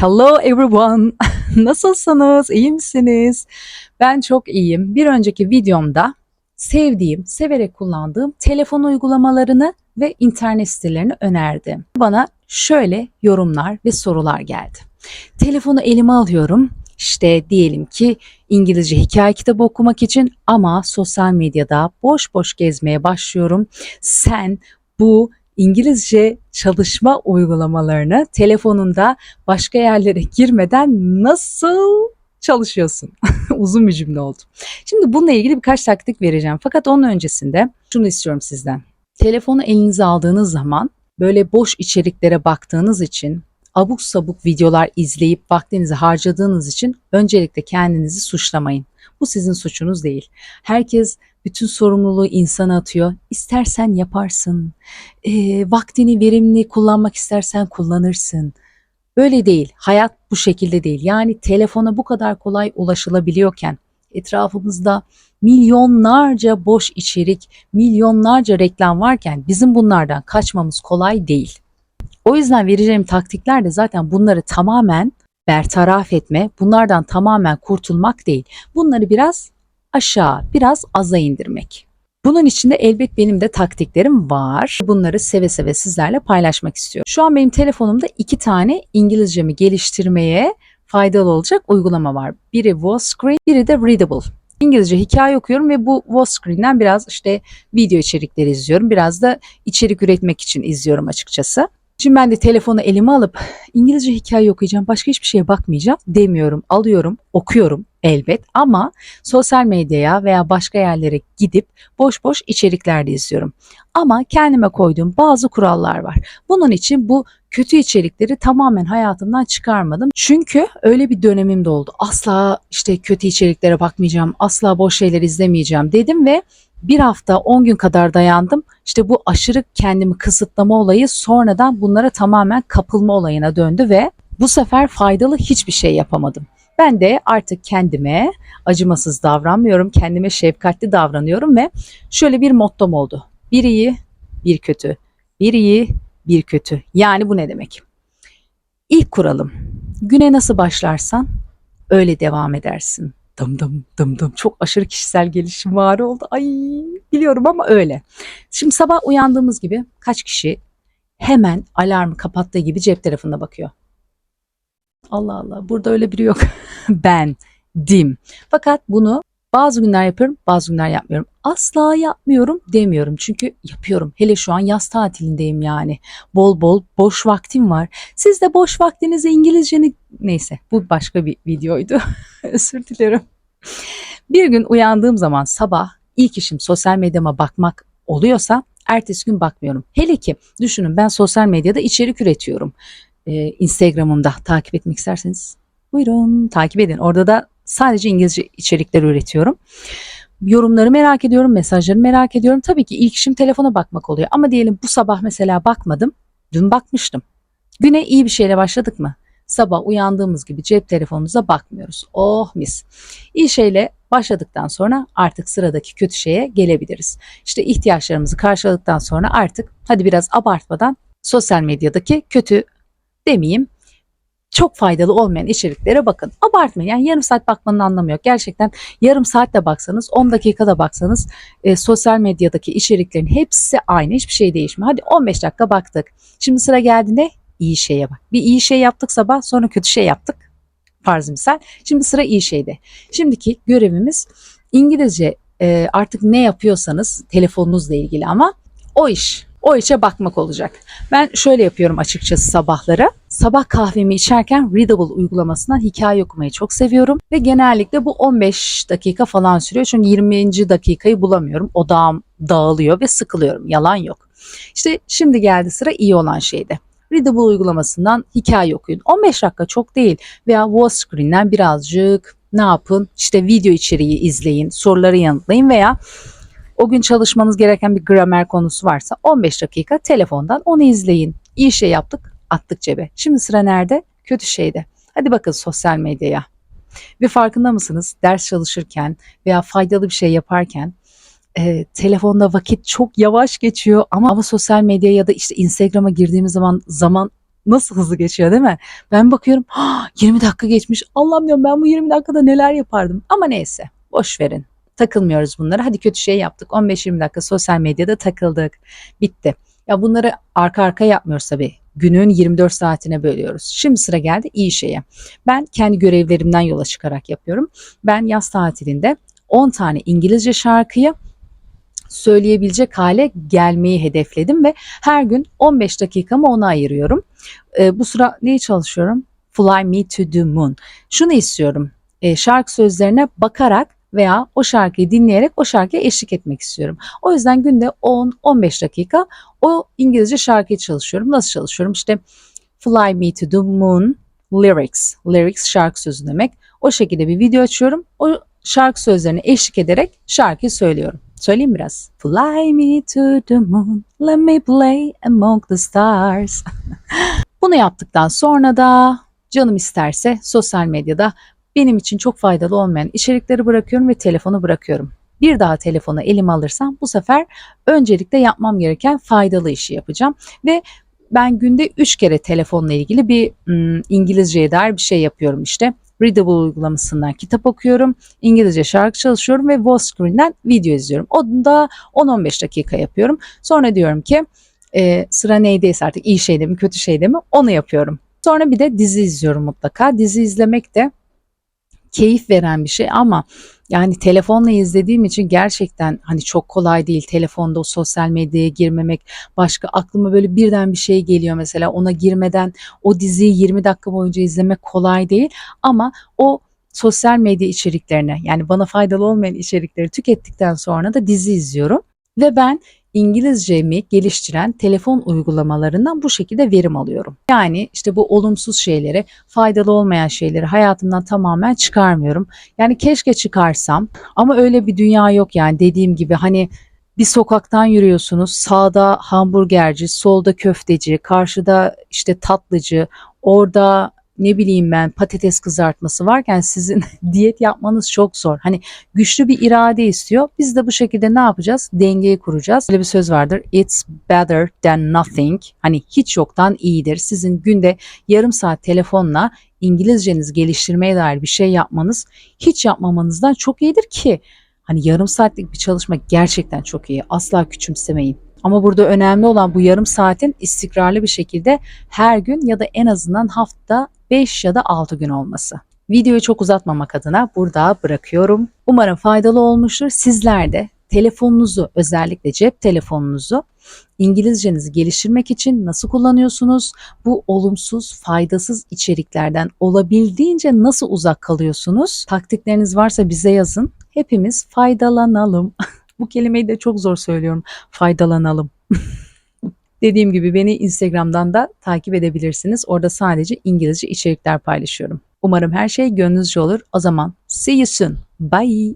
Hello everyone. Nasılsınız? İyi misiniz? Ben çok iyiyim. Bir önceki videomda sevdiğim, severek kullandığım telefon uygulamalarını ve internet sitelerini önerdim. Bana şöyle yorumlar ve sorular geldi. Telefonu elime alıyorum. İşte diyelim ki İngilizce hikaye kitabı okumak için ama sosyal medyada boş boş gezmeye başlıyorum. Sen bu İngilizce çalışma uygulamalarını telefonunda başka yerlere girmeden nasıl çalışıyorsun? Uzun bir cümle oldu. Şimdi bununla ilgili birkaç taktik vereceğim. Fakat onun öncesinde şunu istiyorum sizden. Telefonu elinize aldığınız zaman böyle boş içeriklere baktığınız için abuk sabuk videolar izleyip vaktinizi harcadığınız için öncelikle kendinizi suçlamayın. Bu sizin suçunuz değil. Herkes bütün sorumluluğu insana atıyor. İstersen yaparsın. E, vaktini verimli kullanmak istersen kullanırsın. Böyle değil. Hayat bu şekilde değil. Yani telefona bu kadar kolay ulaşılabiliyorken etrafımızda milyonlarca boş içerik, milyonlarca reklam varken bizim bunlardan kaçmamız kolay değil. O yüzden vereceğim taktikler de zaten bunları tamamen bertaraf etme, bunlardan tamamen kurtulmak değil. Bunları biraz aşağı, biraz aza indirmek. Bunun için de elbet benim de taktiklerim var. Bunları seve seve sizlerle paylaşmak istiyorum. Şu an benim telefonumda iki tane İngilizcemi geliştirmeye faydalı olacak uygulama var. Biri Wallscreen, biri de Readable. İngilizce hikaye okuyorum ve bu Wallscreen'den biraz işte video içerikleri izliyorum. Biraz da içerik üretmek için izliyorum açıkçası. Şimdi ben de telefonu elime alıp İngilizce hikaye okuyacağım, başka hiçbir şeye bakmayacağım demiyorum. Alıyorum, okuyorum elbet ama sosyal medyaya veya başka yerlere gidip boş boş içerikler de izliyorum. Ama kendime koyduğum bazı kurallar var. Bunun için bu kötü içerikleri tamamen hayatımdan çıkarmadım. Çünkü öyle bir dönemim de oldu. Asla işte kötü içeriklere bakmayacağım, asla boş şeyler izlemeyeceğim dedim ve bir hafta 10 gün kadar dayandım. İşte bu aşırı kendimi kısıtlama olayı sonradan bunlara tamamen kapılma olayına döndü ve bu sefer faydalı hiçbir şey yapamadım. Ben de artık kendime acımasız davranmıyorum, kendime şefkatli davranıyorum ve şöyle bir mottom oldu. Bir iyi, bir kötü. Bir iyi, bir kötü. Yani bu ne demek? İlk kuralım. Güne nasıl başlarsan öyle devam edersin. Dım dım dım dım. Çok aşırı kişisel gelişim var oldu. Ay biliyorum ama öyle. Şimdi sabah uyandığımız gibi kaç kişi hemen alarmı kapattığı gibi cep telefonuna bakıyor. Allah Allah burada öyle biri yok. ben dim. Fakat bunu bazı günler yapıyorum, bazı günler yapmıyorum. Asla yapmıyorum demiyorum. Çünkü yapıyorum. Hele şu an yaz tatilindeyim yani. Bol bol boş vaktim var. Siz de boş vaktinizi İngilizceni neyse bu başka bir videoydu. Özür dilerim. Bir gün uyandığım zaman sabah ilk işim sosyal medyama bakmak oluyorsa ertesi gün bakmıyorum. Hele ki düşünün ben sosyal medyada içerik üretiyorum. Ee, Instagram'ımda takip etmek isterseniz buyurun takip edin. Orada da sadece İngilizce içerikler üretiyorum. Yorumları merak ediyorum, mesajları merak ediyorum. Tabii ki ilk işim telefona bakmak oluyor. Ama diyelim bu sabah mesela bakmadım. Dün bakmıştım. Güne iyi bir şeyle başladık mı? Sabah uyandığımız gibi cep telefonumuza bakmıyoruz. Oh mis. İyi şeyle başladıktan sonra artık sıradaki kötü şeye gelebiliriz. İşte ihtiyaçlarımızı karşıladıktan sonra artık hadi biraz abartmadan sosyal medyadaki kötü demeyeyim çok faydalı olmayan içeriklere bakın. Abartmayın. Yani yarım saat bakmanın anlamı yok. Gerçekten yarım saat de baksanız, 10 dakikada baksanız e, sosyal medyadaki içeriklerin hepsi aynı. Hiçbir şey değişmiyor. Hadi 15 dakika baktık. Şimdi sıra geldiğinde iyi şeye bak. Bir iyi şey yaptık sabah sonra kötü şey yaptık. Farz misal. Şimdi sıra iyi şeyde. Şimdiki görevimiz İngilizce e, artık ne yapıyorsanız telefonunuzla ilgili ama o iş o işe bakmak olacak. Ben şöyle yapıyorum açıkçası sabahları. Sabah kahvemi içerken Readable uygulamasından hikaye okumayı çok seviyorum. Ve genellikle bu 15 dakika falan sürüyor. Çünkü 20. dakikayı bulamıyorum. Odağım dağılıyor ve sıkılıyorum. Yalan yok. İşte şimdi geldi sıra iyi olan şeyde. Readable uygulamasından hikaye okuyun. 15 dakika çok değil veya Wallscreen'den birazcık ne yapın? İşte video içeriği izleyin, soruları yanıtlayın veya o gün çalışmanız gereken bir gramer konusu varsa 15 dakika telefondan onu izleyin. İyi şey yaptık, attık cebe. Şimdi sıra nerede? Kötü şeyde. Hadi bakın sosyal medyaya. Ve farkında mısınız? Ders çalışırken veya faydalı bir şey yaparken e, telefonda vakit çok yavaş geçiyor ama, ama sosyal medya ya da işte Instagram'a girdiğimiz zaman zaman nasıl hızlı geçiyor değil mi? Ben bakıyorum "Ah, 20 dakika geçmiş. Allah'ım diyorum ben bu 20 dakikada neler yapardım. Ama neyse boş verin. Takılmıyoruz bunlara. Hadi kötü şey yaptık. 15-20 dakika sosyal medyada takıldık. Bitti. Ya bunları arka arka yapmıyoruz tabii. Günün 24 saatine bölüyoruz. Şimdi sıra geldi iyi şeye. Ben kendi görevlerimden yola çıkarak yapıyorum. Ben yaz tatilinde 10 tane İngilizce şarkıyı söyleyebilecek hale gelmeyi hedefledim ve her gün 15 dakikamı ona ayırıyorum. Ee, bu sıra neyi çalışıyorum? Fly Me to the Moon. Şunu istiyorum. Ee, şarkı sözlerine bakarak veya o şarkıyı dinleyerek o şarkıya eşlik etmek istiyorum. O yüzden günde 10-15 dakika o İngilizce şarkıyı çalışıyorum. Nasıl çalışıyorum? İşte Fly Me to the Moon lyrics. Lyrics şarkı sözü demek. O şekilde bir video açıyorum. O şarkı sözlerine eşlik ederek şarkıyı söylüyorum. Söyleyeyim biraz. Fly me to the moon, let me play among the stars. Bunu yaptıktan sonra da canım isterse sosyal medyada benim için çok faydalı olmayan içerikleri bırakıyorum ve telefonu bırakıyorum. Bir daha telefonu elime alırsam bu sefer öncelikle yapmam gereken faydalı işi yapacağım ve ben günde 3 kere telefonla ilgili bir ım, İngilizceye dair bir şey yapıyorum işte. Readable uygulamasından kitap okuyorum, İngilizce şarkı çalışıyorum ve Screen'den video izliyorum. Onu da 10-15 dakika yapıyorum. Sonra diyorum ki e, sıra neydeyse artık iyi şeyde mi kötü şeyde mi onu yapıyorum. Sonra bir de dizi izliyorum mutlaka. Dizi izlemek de keyif veren bir şey ama yani telefonla izlediğim için gerçekten hani çok kolay değil telefonda o sosyal medyaya girmemek. Başka aklıma böyle birden bir şey geliyor mesela ona girmeden o diziyi 20 dakika boyunca izlemek kolay değil ama o sosyal medya içeriklerine yani bana faydalı olmayan içerikleri tükettikten sonra da dizi izliyorum ve ben İngilizcemi geliştiren telefon uygulamalarından bu şekilde verim alıyorum. Yani işte bu olumsuz şeyleri, faydalı olmayan şeyleri hayatımdan tamamen çıkarmıyorum. Yani keşke çıkarsam ama öyle bir dünya yok yani dediğim gibi hani bir sokaktan yürüyorsunuz. Sağda hamburgerci, solda köfteci, karşıda işte tatlıcı, orada ne bileyim ben patates kızartması varken sizin diyet yapmanız çok zor. Hani güçlü bir irade istiyor. Biz de bu şekilde ne yapacağız? Dengeyi kuracağız. Böyle bir söz vardır. It's better than nothing. Hani hiç yoktan iyidir. Sizin günde yarım saat telefonla İngilizcenizi geliştirmeye dair bir şey yapmanız hiç yapmamanızdan çok iyidir ki hani yarım saatlik bir çalışma gerçekten çok iyi. Asla küçümsemeyin. Ama burada önemli olan bu yarım saatin istikrarlı bir şekilde her gün ya da en azından hafta 5 ya da 6 gün olması. Videoyu çok uzatmamak adına burada bırakıyorum. Umarım faydalı olmuştur. Sizler de telefonunuzu özellikle cep telefonunuzu İngilizcenizi geliştirmek için nasıl kullanıyorsunuz? Bu olumsuz, faydasız içeriklerden olabildiğince nasıl uzak kalıyorsunuz? Taktikleriniz varsa bize yazın. Hepimiz faydalanalım. Bu kelimeyi de çok zor söylüyorum. Faydalanalım. Dediğim gibi beni Instagram'dan da takip edebilirsiniz. Orada sadece İngilizce içerikler paylaşıyorum. Umarım her şey gönlünüzce olur. O zaman see you soon. Bye.